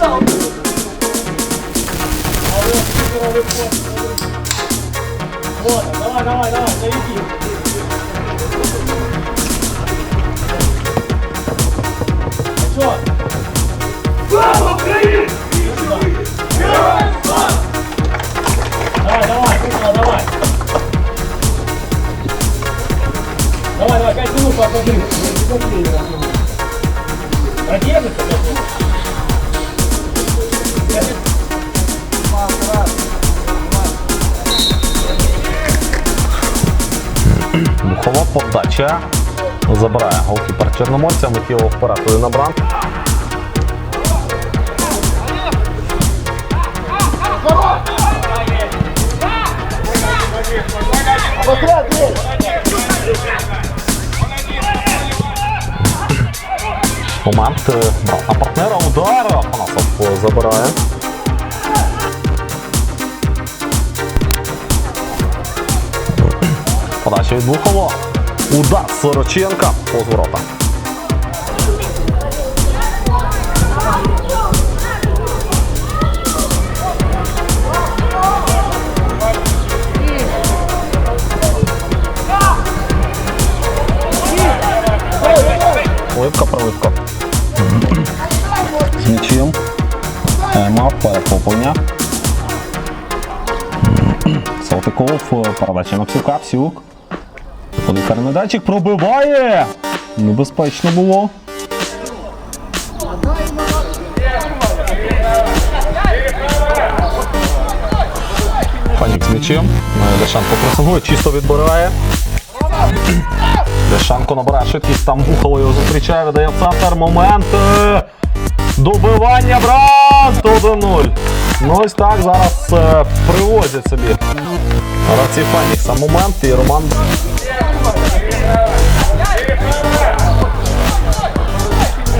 Вот, давай, давай, давай, заведи. Ну Духова подача. Забирає голкіпер Чорноморця, Михайло вперед на бран. Момент е, на партнера удар. Афанасов е, забирає. Подача від Бухова. Удар Сороченка. Позворота. Оливка проливка. З м'ячем. Мав перехоплення. Салтиков, передача на Псюка, Псюк. Виходить карний датчик, пробиває! Небезпечно було. Панік з м'ячем. Ляшанко пресингує, чисто відбирає. Ляшанко набирає швидкість, там Бухало його зустрічає, видає в центр. Момент. Добивання Брант 1-0. Ну ось так зараз е, привозять собі. Гравці Фанікса момент і Роман.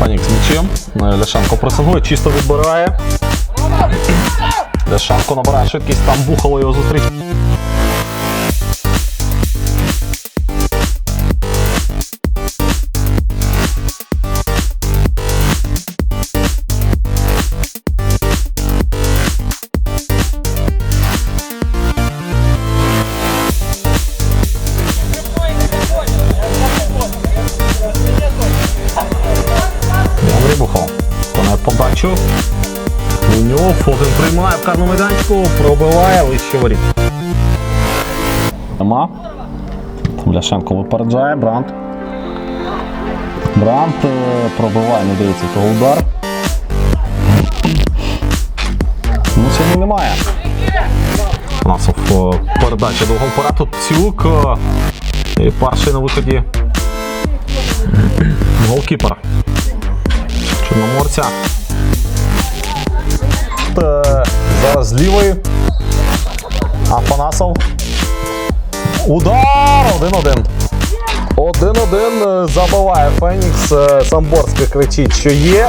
Фанікс м'ячем. Е, Ляшенко пресингує, чисто відбирає. Ляшенко набирає швидкість, там Бухало його зустрічає. Виконує подачу. Луньов один приймає в карному майданчику, пробиває вище воріт. Нема. Ляшенко випереджає, Брант. Брант е, пробиває, не дається того удар. Ну, сьогодні немає. Насов е, передача довгом пора. Тут Псюк. е, І перший на виході. Голкіпер. Чорноморця. Е, Зараз з лівої. Афанасов. Удар! 1-1. 1-1 е, забиває Фенікс. Е, Самборський кричить, що є.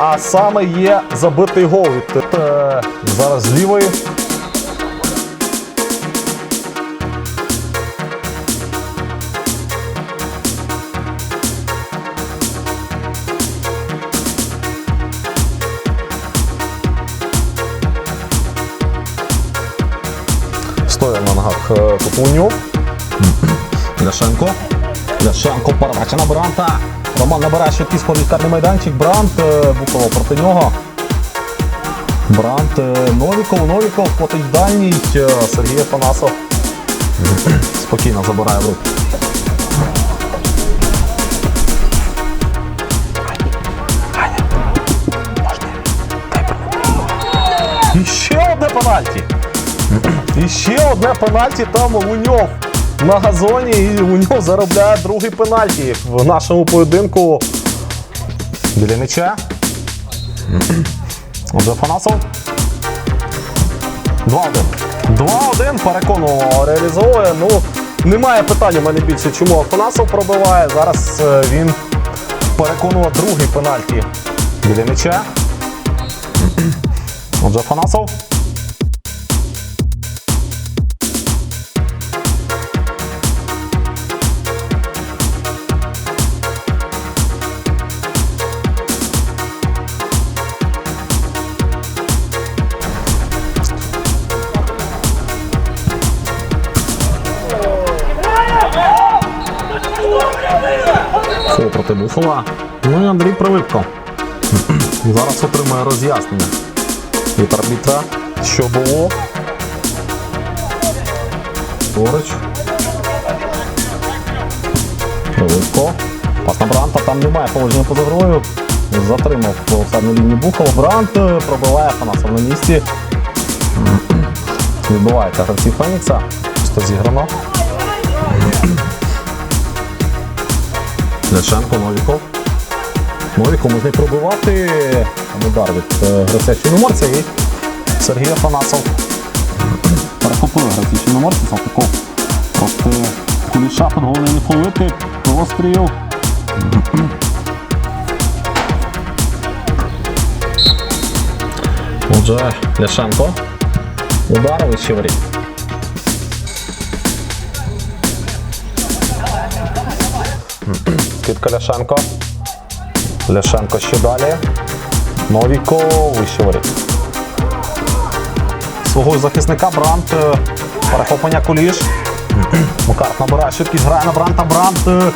А саме є забитий гол. Зараз з. Стоя на ногах е. Ляшенко. Ляшенко передача на Бранта. Роман набирає швидкість ходить в карний майданчик. Брант. е, Букова проти нього. Брант. е, Новіков. Новіков котить дальній. Сергій Панасов. Спокійно забирає в руку. Ще одне пенальті. І ще одне пенальті там Луньов на газоні. І Луньов заробляє другий пенальті в нашому поєдинку. Біля м'яча. Фанасов. 2-1. 2-1 переконливо реалізовує. Ну, немає питань у мене більше, чому Афанасов пробиває. Зараз е, він переконував другий пенальті біля м'яча. Отже, Афанасов. Фол. Ну і Андрій Привитко. Зараз отримає роз'яснення від арбітра, що було. Поруч. Привитко. Пас на Бранта, там немає положення поза грою. Затримав офсайдну лінію Бухова. Брант е, пробиває Фанасов на місці. Відбувається гравці Фенікса. Що зіграно. Ляшенко, Новіков. Новіков можна й пробивати. Удар від гравця Чорноморця і Сергій Афанасов. Перехопили гравці Чорноморця, Салтиков проти Куліша головне не фолити. Простріл. Отже, Ляшенко. Удар вище воріт. Скидка Ляшенко. Ляшенко ще далі. Новіков вище воріт. Свого захисника Брант. е, Перехоплення куліш. Макарт набирає швидкість, грає на Бранта. Брант. е,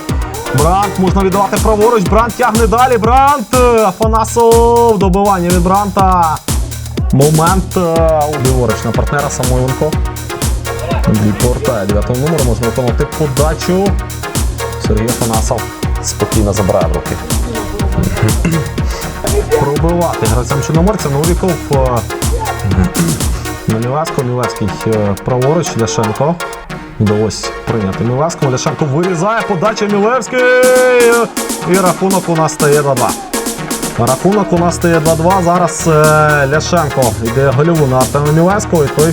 Брант можна віддавати праворуч. Брант тягне далі. Брант. е, Афанасов. Добивання від Бранта. Момент ліворуч на партнера Самойленко. Андрій повертає 9 номер, можна виконати подачу. Сергій Афанасов спокійно забирає в руки. Пробивати гравцям Чорноморця Новіков. е, Мілевсько, Мілевський е, праворуч, Ляшенко. Вдалося прийняти Мілевського. Ляшенко вирізає подача Мілевський. І рахунок у нас стає 2-2. Рахунок у нас стає 2-2. Зараз е, Ляшенко йде гольову на Артема Мілевського і той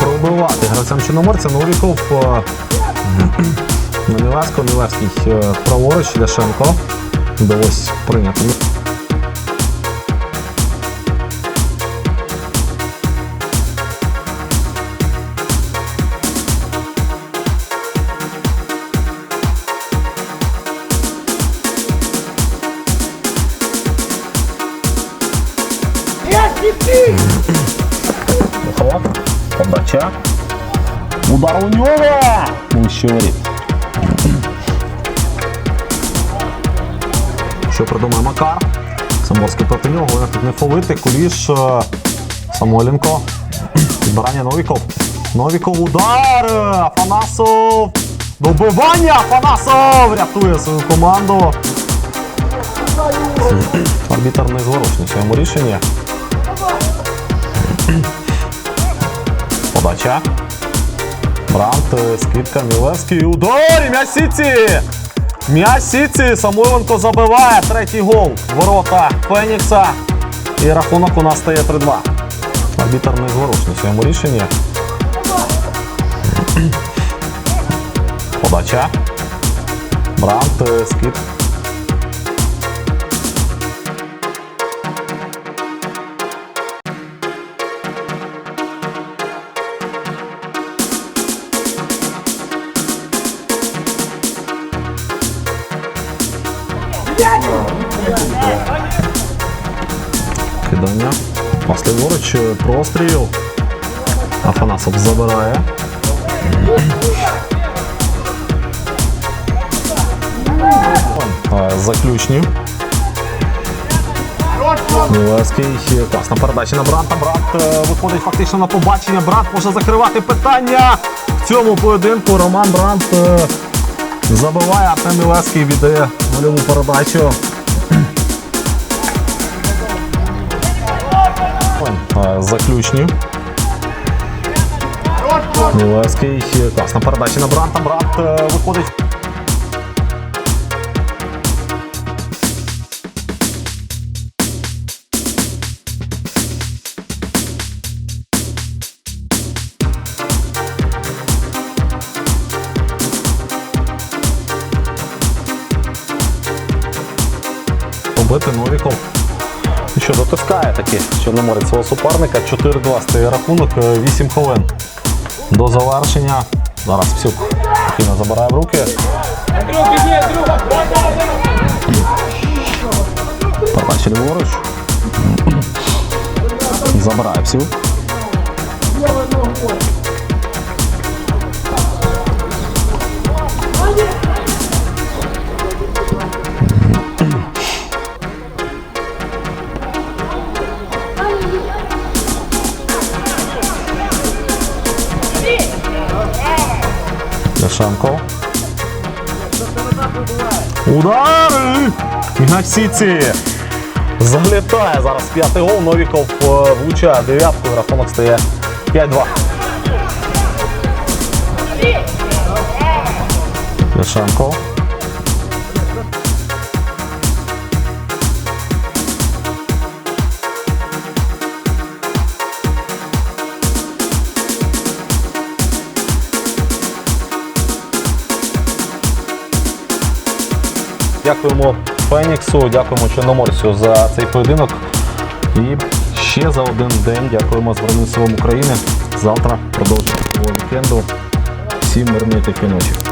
пробивати гравцям Чорноморця. Новіков на Мілевського, Мілевський е, праворуч, Ляшенко. Вдалося прийняти. Подача. Удар у нього. Вище воріт. Що придумає Макар? Саморський проти нього, вони тут не фолити. Куліш. е, Самойленко. Підбирання Новіков. Новіков удар. Афанасов. Добивання! Афанасов рятує свою команду. Арбітер незворушний в своєму рішенні. Подача. Брант, е, скидка, Мілевський. Удар! і М'яч Сіці! М'яч Сіці! Самойленко забиває третій гол. Ворота Фенікса. І рахунок у нас стає 3-2. Арбітер незворушний в своєму рішенні. Подача. Брант, е, скид. Кидання. Пас ліворуч, простріл. Афанасов забирає. Заключні. Мілевський. Класна передача на Бранта. Брат е, виходить фактично на побачення. Брат може закривати питання. В цьому поєдинку Роман Брант е, забиває, Артем Мілевський віддає гольову передачу. Заключні. Мілевський. Класна передача на Бранта. Брат е, виходить. Таки Чорноморець свого суперника. 4-2 стає рахунок, е, 8 хвилин. До завершення. Зараз Псюк спокійно забирає в руки. Передача ліворуч. Забирає Псюк. Ярошенко. Удари! На сіці! Залітає зараз п'ятий гол. Новіков е, влучає дев'ятку. Рахунок стає 5-2. Ярошенко. Дякуємо Феніксу, дякуємо Чорноморцю за цей поєдинок. І ще за один день дякуємо Збройним силам України. Завтра продовжимо вікенду. Всім мирної тихої ночі.